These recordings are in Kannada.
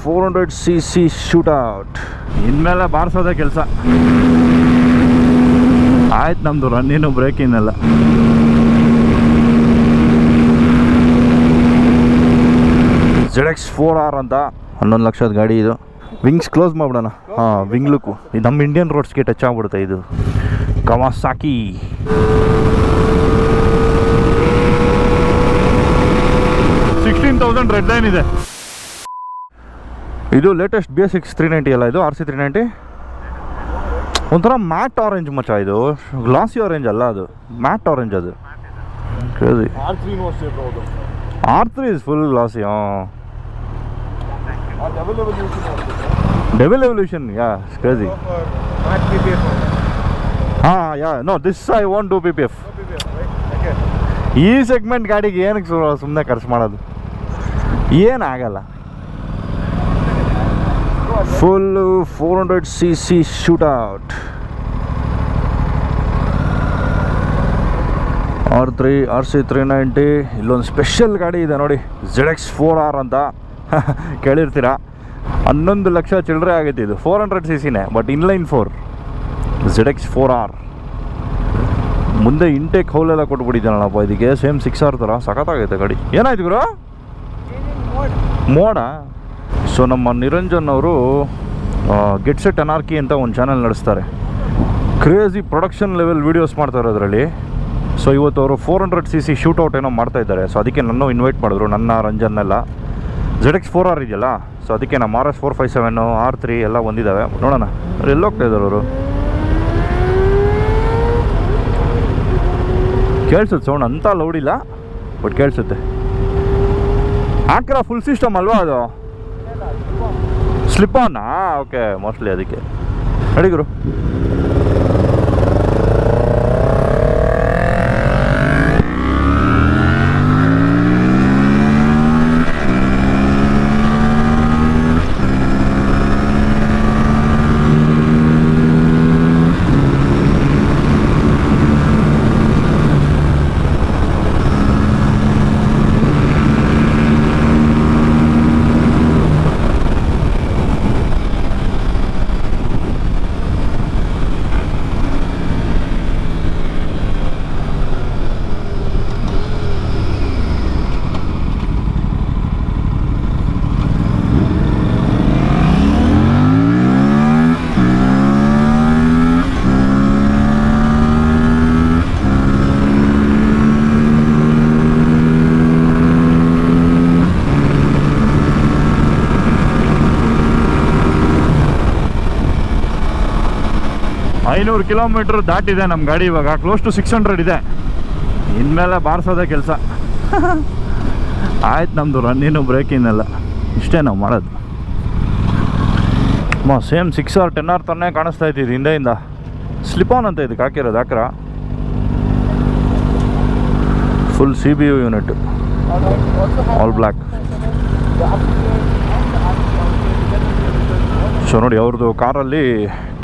Four hundred C C shoot out ಇನ್ಮೇಲೆ ಬಾರಿಸೋದೇ ಕೆಲಸ. ಆಯ್ತು ನಮ್ಮದು ರನ್ನಿನು ಬ್ರೇಕಿನೆಲ್ಲ ಜೆಡ್ ಎಕ್ಸ್ ಫೋರ್ ಆರ್ ಅಂತ ಹನ್ನೊಂದು ಲಕ್ಷದ ಗಾಡಿ ಇದು. ವಿಂಗ್ಸ್ ಕ್ಲೋಸ್ ಮಾಡ್ಬಿಡೋಣ. ಹಾಂ ವಿಂಗ್ ಲುಕ್ಕು ಇದು ನಮ್ಮ ಇಂಡಿಯನ್ ರೋಡ್ಸ್ಗೆ ಟಚ್ ಆಗ್ಬಿಡುತ್ತೆ ಇದು. Kawasaki sixteen thousand red line ಇದೆ. ಇದು latest B S six three ninety ಅಲ್ಲ ಇದು ಆರ್ ಸಿ ತ್ರೀ ನೈಂಟಿ ಒಂಥರ ಮ್ಯಾಟ್ ಆರೆಂಜ್ ಮಚ್ಚ ಇದು. ಗ್ಲಾಸಿ ಆರೆಂಜ್ ಅಲ್ಲ ಅದು. ಮ್ಯಾಟ್ ಆರೆಂಜ್ ಅದು. ಕ್ರೇಜಿ ಆರ್ ತ್ರೀ ಅಷ್ಟೇ ಬ್ರೋ ಅದು R three is full glossy ಹಾಂ ಆ ಡಬಲ್ ಲೆವೆಲ್ ಯೂಸ್ ಮಾಡ್ಬೇಕು devil evolution yeah crazy matte P P F ಹಾಂ yeah no this I want to P P F P P F okay ಈ ಸೆಗ್ಮೆಂಟ್ ಗಾಡಿಗೆ ಏನಕ್ಕೆ ಸುಮ್ಮನೆ ಖರ್ಚು ಮಾಡೋದು? ಏನಾಗಲ್ಲ full four hundred C C shoot out R three R C three ninety ಇಲ್ಲೊಂದು ಸ್ಪೆಷಲ್ ಗಾಡಿ ಇದೆ ನೋಡಿ ಜೆಡ್ ಎಕ್ಸ್ ಫೋರ್ ಆರ್ ಅಂತ. ಕೇಳಿರ್ತೀರಾ? ಹನ್ನೊಂದು ಲಕ್ಷ ಚಿಲ್ಲರೆ ಆಗೈತೆ ಇದು four hundred C ಸಿನೇ but inline four Z X four R ಮುಂದೆ ಇಂಟೇಕ್ ಹೌಲೆಲ್ಲ ಕೊಟ್ಬಿಟ್ಟಿದ್ದಾನಲ್ಲಪ್ಪ ಇದಕ್ಕೆ ಸೇಮ್ ಸಿಕ್ಸ್ ಆರ್ ಥರ ಸಖತ್ತಾಗೈತೆ ಗಾಡಿ. ಏನಾಯ್ತು ಗುರು? ಮೋಡ? ಸೊ ನಮ್ಮ ನಿರಂಜನ್ ಅವರು ಗೆಟ್ ಸೆಟ್ ಅನಾರ್ಕಿ ಅಂತ ಒಂದು ಚಾನಲ್ ನಡೆಸ್ತಾರೆ. ಕ್ರೇಜಿ ಪ್ರೊಡಕ್ಷನ್ ಲೆವೆಲ್ ವೀಡಿಯೋಸ್ ಮಾಡ್ತಾರೆ ಅದರಲ್ಲಿ. ಸೊ ಇವತ್ತು ಅವರು four hundred C C shootout ಏನೋ ಮಾಡ್ತಾ ಇದ್ದಾರೆ. ಸೊ ಅದಕ್ಕೆ ನನ್ನ ಇನ್ವೈಟ್ ಮಾಡಿದ್ರು, ನನ್ನ, ರಂಜನ್ನೆಲ್ಲ. ಜೆಡ್ ಎಕ್ಸ್ ಫೋರ್ ಆರ್ ಇದೆಯಲ್ಲ? ಸೊ ಅದಕ್ಕೆ ನಮ್ಮ R S four five seven R three ಎಲ್ಲ ಬಂದಿದ್ದಾವೆ ನೋಡೋಣ. ಎಲ್ಲೋಗ್ತಾ ಇದ್ದಾರೆ ಅವರು? ಕೇಳಿಸುತ್ತೆ ಸೌಂಡ್ ಅಂತ ಲೌಡ್ ಇಲ್ಲ ಬಟ್ ಕೇಳಿಸುತ್ತೆ. ಆಕ್ರಾ ಫುಲ್ ಸಿಸ್ಟಮ್ ಅಲ್ವಾ ಅದು? ಸ್ಲಿಪ್ ಆನಾ ಓಕೆ ಮೋಸ್ಟ್ಲಿ ಅದಕ್ಕೆ. ನಡಿಗುರು ಐನೂರು ಕಿಲೋಮೀಟ್ರ್ ದಾಟಿದೆ ನಮ್ಮ ಗಾಡಿ ಇವಾಗ. ಕ್ಲೋಸ್ ಟು ಸಿಕ್ಸ್ ಹಂಡ್ರೆಡ್ ಇದೆ. ಇನ್ಮೇಲೆ ಬಾರಿಸೋದೇ ಕೆಲಸ. ಆಯ್ತು ನಮ್ಮದು ರನ್ನಿನು ಬ್ರೇಕಿನೆಲ್ಲ ಇಷ್ಟೇ ನಾವು ಮಾಡೋದು. ಮಾ same six R ten R ತನ್ನೇ ಕಾಣಿಸ್ತಾ ಇತ್ತು ಹಿಂದೆಯಿಂದ. ಸ್ಲಿಪ್ ಆನ್ ಅಂತ ಇದು, ಹಾಕಿರೋದು ಹಾಕ್ರ full C B U unit all black so ನೋಡಿ ಅವ್ರದ್ದು ಕಾರಲ್ಲಿ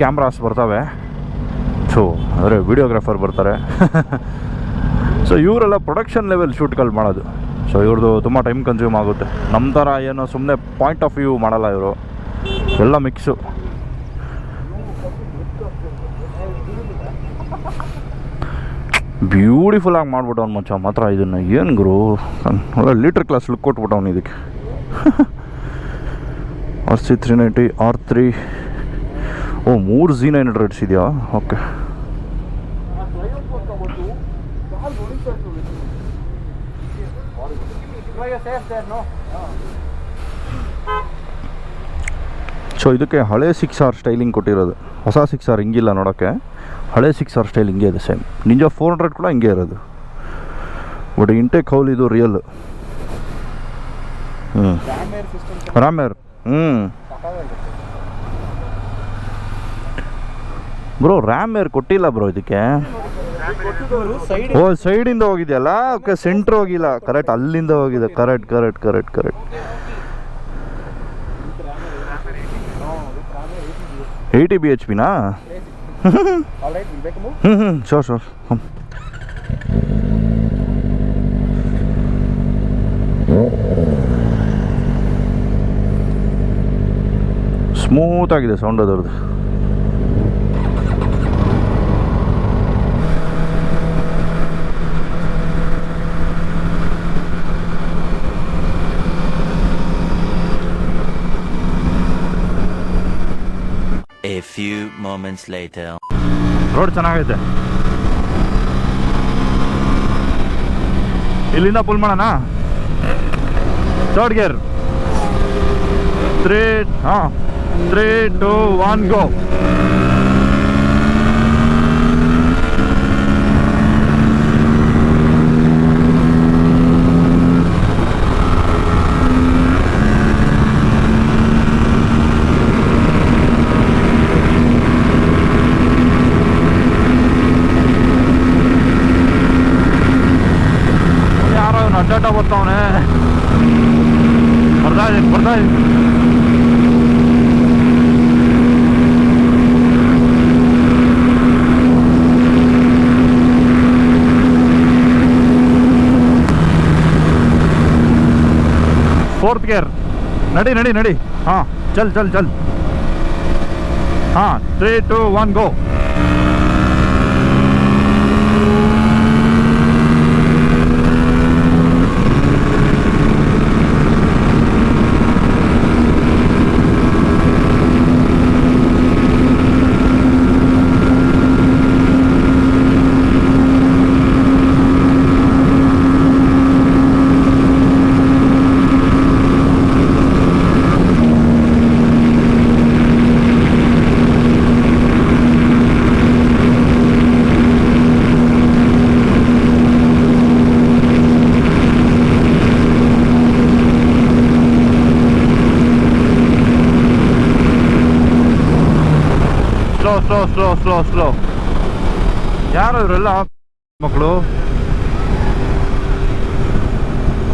ಕ್ಯಾಮ್ರಾಸ್ ಬರ್ತವೆ. ಸೊ ಅಂದರೆ ವಿಡಿಯೋಗ್ರಾಫರ್ ಬರ್ತಾರೆ. ಸೊ ಇವರೆಲ್ಲ ಪ್ರೊಡಕ್ಷನ್ ಲೆವೆಲ್ ಶೂಟ್ಗಳು ಮಾಡೋದು. ಸೊ ಇವ್ರದ್ದು ತುಂಬ ಟೈಮ್ ಕನ್ಸ್ಯೂಮ್ ಆಗುತ್ತೆ. ನಮ್ಮ ಥರ ಏನೋ ಸುಮ್ಮನೆ ಪಾಯಿಂಟ್ ಆಫ್ ವ್ಯೂ ಮಾಡಲ್ಲ ಇವರು. ಎಲ್ಲ ಮಿಕ್ಸು ಬ್ಯೂಟಿಫುಲ್ಲಾಗಿ ಮಾಡ್ಬಿಟ್ಟವ್ನು ಮಚ್ಚ, ಮಾತ್ರ ಇದನ್ನು. ಏನು ಗುರು? ಒಳ್ಳೆ ಲೀಟ್ರ್ ಕ್ಲಾಸ್ ಲುಕ್ ಕೊಟ್ಬಿಟ್ಟವ್ನು ಇದಕ್ಕೆ. R C three ninety R three oh, ಮೂರು ಜೀ ನೈನ್ ಹಂಡ್ರೆಡ್ಸ್ ಇದೆಯಾ? ಓಕೆ ಸೊ ಇದಕ್ಕೆ ಹಳೆ ಸಿಕ್ಸ್ ಆರ್ ಸ್ಟೈಲಿಂಗ್ ಕೊಟ್ಟಿರೋದು. ಹೊಸ ಸಿಕ್ಸ್ ಆರ್ ಹಿಂಗಿಲ್ಲ ನೋಡೋಕ್ಕೆ. ಹಳೆ ಸಿಕ್ಸ್ ಆರ್ ಸ್ಟೈಲ್ ಹಿಂಗೆ ಇದೆ ಸೇಮ್ ನಿಂಜ ಫೋರ್ ಹಂಡ್ರೆಡ್ ಕೂಡ ಹಿಂಗೆ ಇರೋದು. ಬಟ್ ಇಂಟೇಕ್ ಹೌಲ್ ಇದು? ರಿಯಲ್ ಹ್ಞೂ ರಾಮೇರ್ ಹ್ಞೂ ಬ್ರೋ ರ್ಯಾಮ್ ಏರ್ ಕೊಟ್ಟಿಲ್ಲ ಬ್ರೋ ಇದಕ್ಕೆ. ಓ, ಸೈಡಿಂದ ಹೋಗಿದೆಯಲ್ಲ? ಓಕೆ ಸೆಂಟ್ರ್ ಹೋಗಿಲ್ಲ. ಕರೆಕ್ಟ್ ಅಲ್ಲಿಂದ ಹೋಗಿದೆ. Correct correct correct correct eighty B H ಪಿನಾ ಹ್ಞೂ ಹ್ಞೂ ಶೋರ್ ಹ್ಞೂ ಸ್ಮೂತ್ ಆಗಿದೆ ಸೌಂಡ್ ಅದರದ್ದು. Moments later. ರೋಡ್ ಚೆನ್ನಾಗೈತೆ. ಇಲ್ಲಿಂದ ಪುಲ್ ಮಾಡೋಣ? ಥರ್ಡ್ ಗೇರ್ ತ್ರೀ ಹಾಂ three two one go fourth gear ನಡಿ ನಡಿ ನಡಿ. ಹಾಂ ಚಲ್ ಚಲ್ ಚಲ್. ಹಾಂ three two one go slow ಯಾರು ಇವರೆಲ್ಲ ಮಕ್ಕಳು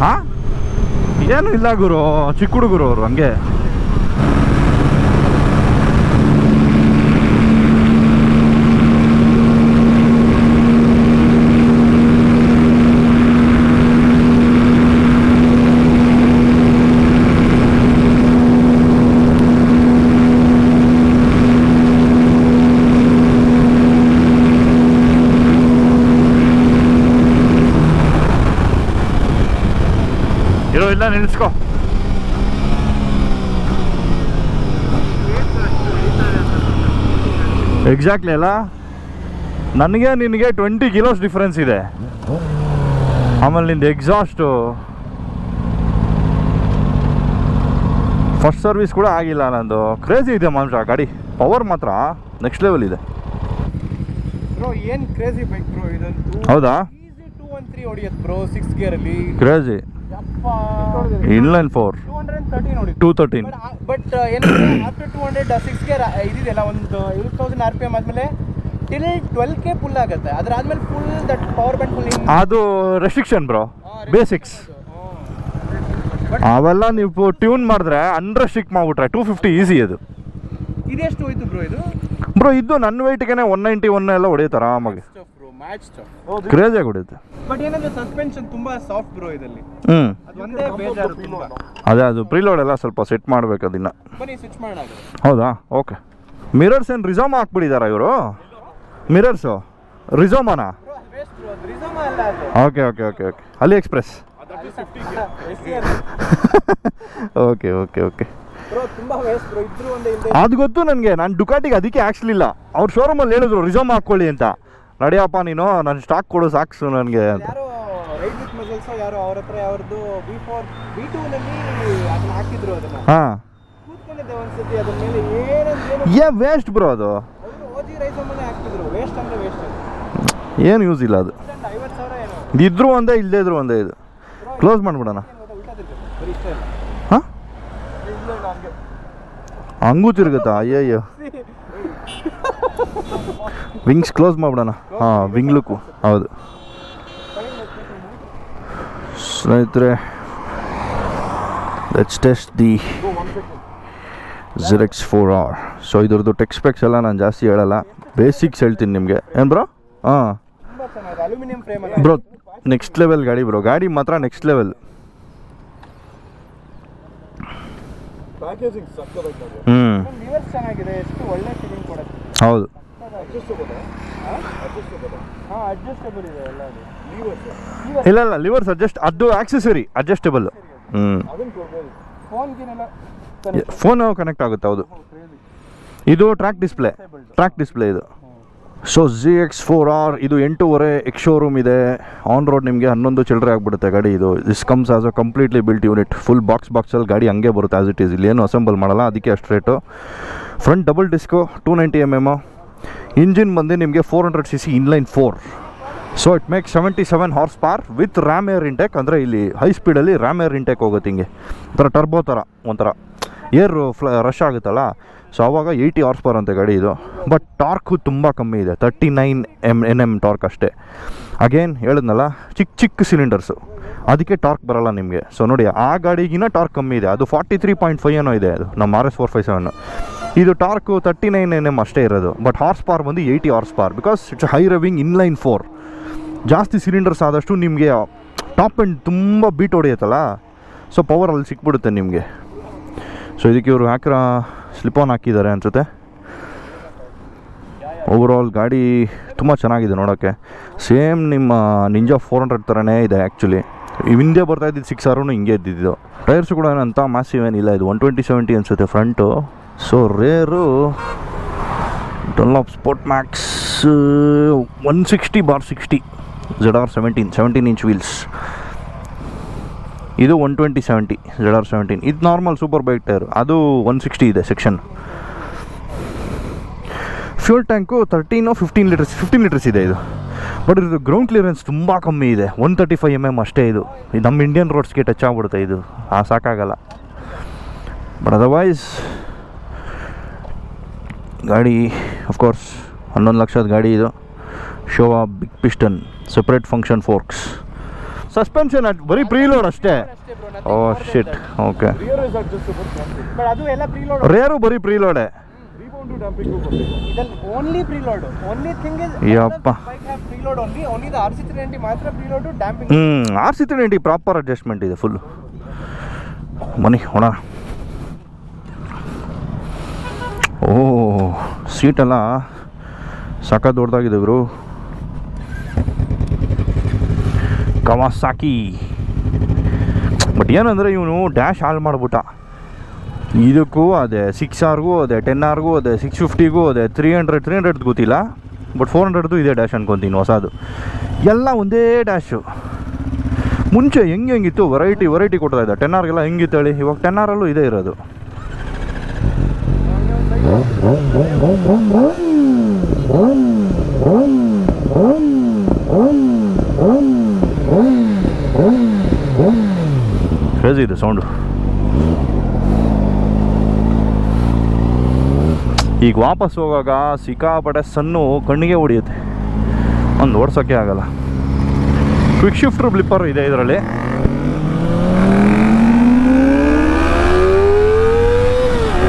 ಹಾ ಏನು ಇಲ್ಲ ಗುರು ಚಿಕ್ಕ ಹುಡುಗರು ಅವರು ಹಂಗೆ. ಇಲ್ಲ ನಿಲ್ಸ್ಕೊ ಎಕ್ಸಾಕ್ಟ್ಲಿ ಅಲ್ಲ? ನನಗೆ ನಿನಗೆ ಟ್ವೆಂಟಿ ಕಿಲೋಸ್ ಡಿಫ್ರೆನ್ಸ್ ಇದೆ. ಆಮೇಲೆ ನಿಂದು ಎಕ್ಸಾಸ್ಟು ಫಸ್ಟ್ ಸರ್ವಿಸ್ ಕೂಡ ಆಗಿಲ್ಲ ನಂದು. ಕ್ರೇಜಿ ಇದೆ ಮಾಂಸ ಗಾಡಿ. ಪವರ್ ಮಾತ್ರ ನೆಕ್ಸ್ಟ್ ಲೆವೆಲ್ ಇದೆ. ಏನ್ ಕ್ರೇಜಿ ಬೈಕ್ ಬ್ರೋ ಇದಂತೂ ಹೌದಾ? ಈಸಿ ಟೂ ಒನ್ ತ್ರೀ ಹೊಡಿಯತ್ತೆ ಬ್ರೋ ಸಿಕ್ಸ್ ಗೇರ್ ಅಲ್ಲಿ. Crazy inline four two thirteen but ಏನಂದ್ರೆ after two hundred six gear ಇದಿದೆಯಲ್ಲ ಒಂದು eight thousand R P M ಆದಮೇಲೆ ಟಿಲ್ ಟ್ವೆಲ್ ಕೆ ಫುಲ್ ಆಗುತ್ತೆ. ಅದಾದ್ಮೇಲೆ full that power bank full ಅದು ರೆಸ್ಟ್ರಿಕ್ಷನ್ ಬ್ರೋ ಬೇಸಿಕ್ಸ್ ಅವೆಲ್ಲ ನೀವು ಟ್ಯೂನ್ ಮಾಡಿದ್ರೆ ಅನ್ರೆಸ್ಟ್ರಿಕ್ಟ್ ಮಾಡಿಬಿಟ್ರೆ ಟೂ ಫಿಫ್ಟಿ ಈಸಿ ಅದು. ಇದೆಷ್ಟು ಹೋಯ್ತು ಬ್ರೋ ಇದು? ಬ್ರೋ ಇದು ನನ್ನ ವೆಯ್ಟ್ಗೆ ಒನ್ ನೈಂಟಿ ಒನ್ ಎಲ್ಲ ಹೊಡೆಯುತ್ತಾರೆ ಆರಾಮಾಗಿ. ಮ್ಯಾಚ್ ಸ್ಟಫ್ ಕ್ರೇಜಿಯಾಗಿ ಹೊಡೆಯುತ್ತೆ. ಬಟ್ ಏನಂದ್ರೆ ಸಸ್ಪೆನ್ಷನ್ ತುಂಬಾ ಸಾಫ್ಟ್ ಬ್ರೋ ಇದರಲ್ಲಿ. ಹ್ಞೂ ಅದು ಒಂದೇ ಬೇಜಾರು ತುಂಬಾ. ಅದೇ ಅದು ಪ್ರೀಲೋಡ್ ಎಲ್ಲ ಸ್ವಲ್ಪ ಸೆಟ್ ಮಾಡ್ಬೇಕು ಅದನ್ನ ಬನ್ನಿ ಸ್ವಿಚ್ ಮಾಡೋಣ ಹೌದಾ? ಓಕೆ ಮಿರರ್ಸ್ ಏನು ರಿಸೋಮ್ ಹಾಕ್ಬಿಟ್ಟಿದಾರ ಇವರು? ಮಿರರ್ಸು ರಿಸೋಮನಾ ಅಲ್ಲ okay okay okay okay Ali express okay okay okay bro ತುಂಬಾ ವೇಸ್ಟ್ ಬ್ರೋ ಇದ್ರು ಒಂದೇ ಅದು ಗೊತ್ತು ನನಗೆ. ನಾನು ಡುಕಾಟಿಗೆ ಅದಕ್ಕೆ ಹಾಕ್ಸ್ಲಿಲ್ಲ ಅವ್ರ ಶೋರೂಮಲ್ಲಿ ಹೇಳಿದ್ರು ರಿಸೋಮ್ ಹಾಕ್ಕೊಳ್ಳಿ ಅಂತ. ನಡಿಯಪ್ಪ ನೀನು ನಾನು ಸ್ಟಾಕ್ ಕೊಡು ಸಾಕ್ಸು ನನಗೆ ಅಂತ. ಯಾರೋ ರೈಡ್ ವಿತ್ ಮಸಲ್ಸ್ ಯಾರೋ ಅವ್ರ ಹತ್ರ ಅವ್ರದ್ದು ಬಿ ಫೋರ್ ಬಿ ಟೂ ನಲ್ಲಿ ಅದನ್ನ ಹಾಕಿದ್ರು ಅದನ್ನ. ಹಾಂ. ಕೂತ್ಕೊಂಡಿದ್ದೆ ಒಂದ್ಸತಿ ಅದ್ರ ಮೇಲೆ ಏನಂದ್ರೆ ಏನು ಏ ವೇಸ್ಟ್ ಬ್ರೋ ಅದು. ಓಜಿ ರೈಸ್ ಅಮ್ಮನೆ ಹಾಕ್ತಿದ್ರು ವೇಸ್ಟ್ ಅಂದ್ರೆ ವೇಸ್ಟ್ ಏನು ಯೂಸ್ ಇಲ್ಲ ಅದು. ಇದ್ರು ಸಾವಿರ ಏನೋ. ಇದ್ರೂ ಒಂದೇ ಇಲ್ಲದೇ ಇದ್ರು ಒಂದೇ ಇದು. ಕ್ಲೋಸ್ ಮಾಡ್ಬಿಡೋಣ. ಹಾಂ? ಹಂಗೂ. ತಿರುಗುತ್ತಾ? ಅಯ್ಯಯ್ಯೋ. ವಿಂಗ್ಸ್ ಕ್ಲೋಸ್ ಮಾಡ್ಬಿಡೋಣ. ಹಾಂ ವಿಂಗ್ ಲುಕ್ಕು ಹೌದು. ಸ್ನೇಹಿತರೆ let's test the Z X four R so ಇದ್ರದ್ದು ಟೆಕ್ಸ್ಪೆಕ್ಸ್ ಎಲ್ಲ ನಾನು ಜಾಸ್ತಿ ಹೇಳಲ್ಲ. ಬೇಸಿಕ್ಸ್ ಹೇಳ್ತೀನಿ ನಿಮಗೆ. ಏನು ಬ್ರೋ ಹಾಂ. ಬ್ರೋ ನೆಕ್ಸ್ಟ್ ಲೆವೆಲ್ ಗಾಡಿ ಬ್ರೋ ಗಾಡಿ ಮಾತ್ರ ನೆಕ್ಸ್ಟ್ ಲೆವೆಲ್ ಹ್ಞೂ ಹೌದು. ಇಲ್ಲ ಇಲ್ಲ, ಲಿವರ್ಸ್ ಅಡ್ಜಸ್ಟ್ ಅದು ಆಕ್ಸೆಸರಿ ಅಡ್ಜಸ್ಟಬಲ್ ಹ್ಞೂ ಫೋನು ಕನೆಕ್ಟ್ ಆಗುತ್ತೆ, ಹೌದು. ಇದು ಟ್ರ್ಯಾಕ್ ಡಿಸ್ಪ್ಲೇ ಟ್ರ್ಯಾಕ್ ಡಿಸ್ಪ್ಲೇ ಇದು. So G X four R ಇದು ಎಂಟೂವರೆ ಎಕ್ಸ್ ಶೋರೂಮ್ ಇದೆ. ಆನ್ ರೋಡ್ ನಿಮಗೆ ಹನ್ನೊಂದು ಚಿಲ್ಲರೆ ಆಗಿಬಿಡುತ್ತೆ ಗಾಡಿ ಇದು. This comes as a completely built unit full box ಬಾಕ್ಸಲ್ಲಿ ಗಾಡಿ ಹಂಗೆ ಬರುತ್ತೆ ಆಸ್ ಇಟ್ ಈಸ್ ಇಲ್ಲಿ ಏನು ಅಸೆಂಬಲ್ ಮಾಡಲ್ಲ, ಅದಕ್ಕೆ ಅಷ್ಟು rate front double disc two ninety M M engine ಬಂದು ನಿಮಗೆ four hundred C C inline four so it make seventy seven horse power with ram air intake ಅಂದರೆ ಇಲ್ಲಿ ಹೈ ಸ್ಪೀಡಲ್ಲಿ ರ್ಯಾಮ್ ಏರ್ ಇಂಟೆಕ್ ಹೋಗುತ್ತೆ ಹಿಂಗೆ. ಒಂಥರ ಟರ್ಬೋ ಥರ ಒಂಥರ ಏರ್ ಫ್ಲ ರಶ್ ಆಗುತ್ತಲ್ಲ? ಸೊ ಆವಾಗ ಏಯ್ಟಿ ಹಾರ್ಸ್ ಪಾರ್ ಅಂತೆ ಗಾಡಿ ಇದು. ಬಟ್ ಟಾರ್ಕು ತುಂಬ ಕಮ್ಮಿ ಇದೆ thirty nine M N M torque ಅಷ್ಟೇ. ಅಗೇನ್ ಹೇಳಿದ್ನಲ್ಲ ಚಿಕ್ಕ ಚಿಕ್ಕ ಸಿಲಿಂಡರ್ಸು ಅದಕ್ಕೆ ಟಾರ್ಕ್ ಬರಲ್ಲ ನಿಮಗೆ. ಸೊ ನೋಡಿ, ಆ ಗಾಡಿಗಿನ ಟಾರ್ಕ್ ಕಮ್ಮಿ ಇದೆ. ಅದು ಫಾರ್ಟಿ ತ್ರೀ ಪಾಯಿಂಟ್ ಫೈವ್ ಏನೋ ಇದೆ ಅದು, ನಮ್ಮ R S four five seven ಇದು torque thirty nine N M ಅಷ್ಟೇ ಇರೋದು. ಬಟ್ ಹಾರ್ಸ್ ಪಾರ್ ಬಂದು eighty horsepower because it's high revving inline four ಜಾಸ್ತಿ ಸಿಲಿಂಡರ್ಸ್ ಆದಷ್ಟು ನಿಮಗೆ ಟಾಪ್ ಆ್ಯಂಡ್ ತುಂಬ ಬೀಟ್ ಹೊಡೆಯುತ್ತಲ್ಲ ಸೊ ಪವರ್ ಅಲ್ಲಿ ಸಿಕ್ಬಿಡುತ್ತೆ ನಿಮಗೆ. ಸೊ ಇದಕ್ಕೆ ಇವರು ಹಾಕಿರೋ ಸ್ಲಿಪ್ ಆನ್ ಹಾಕಿದ್ದಾರೆ ಅನ್ಸುತ್ತೆ. ಓವರಾಲ್ ಗಾಡಿ ತುಂಬ ಚೆನ್ನಾಗಿದೆ ನೋಡೋಕ್ಕೆ. ಸೇಮ್ ನಿಮ್ಮ ನಿಂಜಾ ಫೋರ್ ಹಂಡ್ರೆಡ್ ಥರನೇ ಇದೆ ಆ್ಯಕ್ಚುಲಿ ಹಿಂದೆ ಬರ್ತಾ ಇದ್ದಿದ್ದು ಸಿಕ್ಸ್ ಆರೂ ಹಿಂಗೆ ಇದ್ದಿದ್ದು. ಟೈರ್ಸ್ ಕೂಡ ಏನಂತ ಮಾಸಿವ್ ಏನಿಲ್ಲ, ಇದು ಒನ್ ಟ್ವೆಂಟಿ ಸೆವೆಂಟಿ ಅನಿಸುತ್ತೆ front so rear Dunlop sport max one sixty bar sixty Z R seventeen seventeen inch wheels ಇದು one twenty seventy Z R seventeen ಇದು ನಾರ್ಮಲ್ ಸೂಪರ್ ಬೈಕ್ ಟೈರ್ ಅದು ಒನ್ ಸಿಕ್ಸ್ಟಿ ಇದೆ section fuel tank thirteen fifteen litres fifteen litres ಇದೆ ಇದು. ಬಟ್ ಇದು ಗ್ರೌಂಡ್ ಕ್ಲಿಯರೆನ್ಸ್ ತುಂಬ ಕಮ್ಮಿ ಇದೆ. One thirty five M M ಅಷ್ಟೇ ಇದು. ಇದು ನಮ್ಮ ಇಂಡಿಯನ್ ರೋಡ್ಸ್ಗೆ ಟಚ್ ಆಗ್ಬಿಡುತ್ತೆ ಇದು. ಆ ಸಾಕಾಗಲ್ಲ. ಬಟ್ ಅದರ್ವೈಸ್ ಗಾಡಿ ಅಫ್ಕೋರ್ಸ್ ಹನ್ನೊಂದು ಲಕ್ಷದ ಗಾಡಿ ಇದು. Showa big piston separate function forks suspension ಬರೀ ಪ್ರೀಲೋಡ್ ಅಷ್ಟೇ. ಅಷ್ಟೇ ಓ shit okay rear is adjustable but ಅದು ಎಲ್ಲ ಪ್ರೀಲೋಡ್ ರೇರು ಬರೀ ಪ್ರೀಲೋಡೆ ರೀಬೌಂಡು ಡಂಪಿಂಗ್ ಕೊಡಬೇಕು ಇದಲ್ಲಿ only preload only thing is ಯಪ್ಪ. Bike have preload only only the R C three ಮಾತ್ರ ಪ್ರೀಲೋಡ್ ಡ್ಯಾಂಪಿಂಗ್ ಹ್ಞೂ R C three proper adjustment ಇದೆ ಫುಲ್ ಮನೆ ಹೊಣ ಓ ಸೀಟೆಲ್ಲ ಸಾಕ ದೊಡ್ಡದಾಗಿದೆ ಇವರು ಕವಾಸಾಕಿ ಬಟ್ ಏನಂದರೆ ಇವನು ಡ್ಯಾಶ್ ಹಾಳು ಮಾಡ್ಬಿಟ್ಟ. ಇದಕ್ಕೂ ಅದೇ ಸಿಕ್ಸ್ ಆರ್ಗೂ ಅದೇ ಟೆನ್ ಆರ್ಗೂ ಅದೇ ಸಿಕ್ಸ್ ಫಿಫ್ಟಿಗೂ ಅದೇ ತ್ರೀ ಹಂಡ್ರೆಡ್ ತ್ರೀ ಹಂಡ್ರೆಡ್ ಗೊತ್ತಿಲ್ಲ ಬಟ್ ಫೋರ್ ಹಂಡ್ರೆಡ್ದು ಇದೆ ಡ್ಯಾಶ್ ಅನ್ಕೊತೀನಿ ಹೊಸದು. ಎಲ್ಲ ಒಂದೇ ಡ್ಯಾಶು ಮುಂಚೆ ಹೆಂಗೆ ಹೆಂಗಿತ್ತು? ವೆರೈಟಿ ವೆರೈಟಿ ಕೊಡ್ತಾ ಇದ್ದ. ಟೆನ್ ಆರ್ಗೆಲ್ಲ ಹೆಂಗಿತ್ತು ಹೇಳಿ? ಇವಾಗ ಟೆನ್ ಆರಲ್ಲೂ ಇದೇ ಇರೋದು. ಕ್ರೇಜಿ ಇದೆ ಸೌಂಡು ಈಗ ವಾಪಸ್ ಹೋಗಾಗ ಸಿಕ್ಕಾಪಟ್ಟೆ ಸನ್ನು ಕಣ್ಣಿಗೆ ಹೊಡಿಯುತ್ತೆ. ಒಂದು ಓಡಿಸೋಕ್ಕೆ ಆಗಲ್ಲ. ಕ್ವಿಕ್ ಶಿಫ್ಟರ್ ಬ್ಲಿಪ್ಪರ್ ಇದೆ ಇದರಲ್ಲಿ.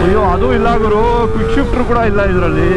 ಅಯ್ಯೋ, ಅದು ಇಲ್ಲ ಗುರು. ಕ್ವಿಕ್ ಶಿಫ್ಟರ್ ಕೂಡ ಇಲ್ಲ ಇದರಲ್ಲಿ.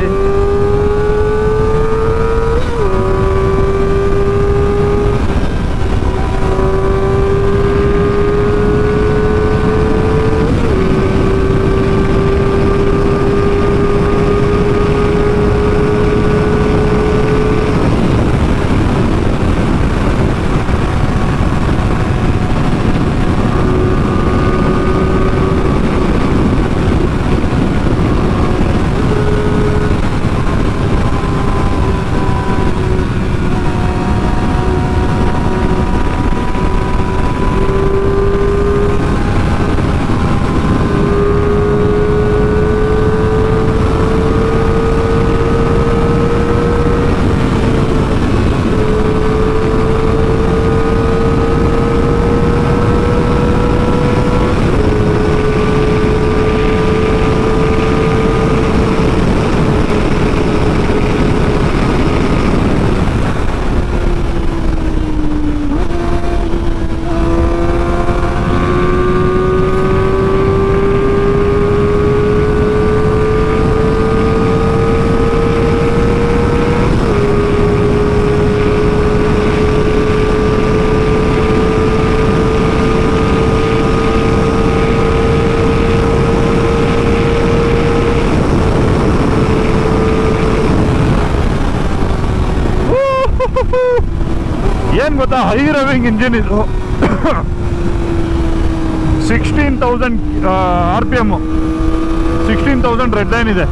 ಹೈ ರವಿಂಗ್ ಇಂಜಿನ್ ಇದು. Sixteen thousand R P M sixteen thousand red line ಇದೆ.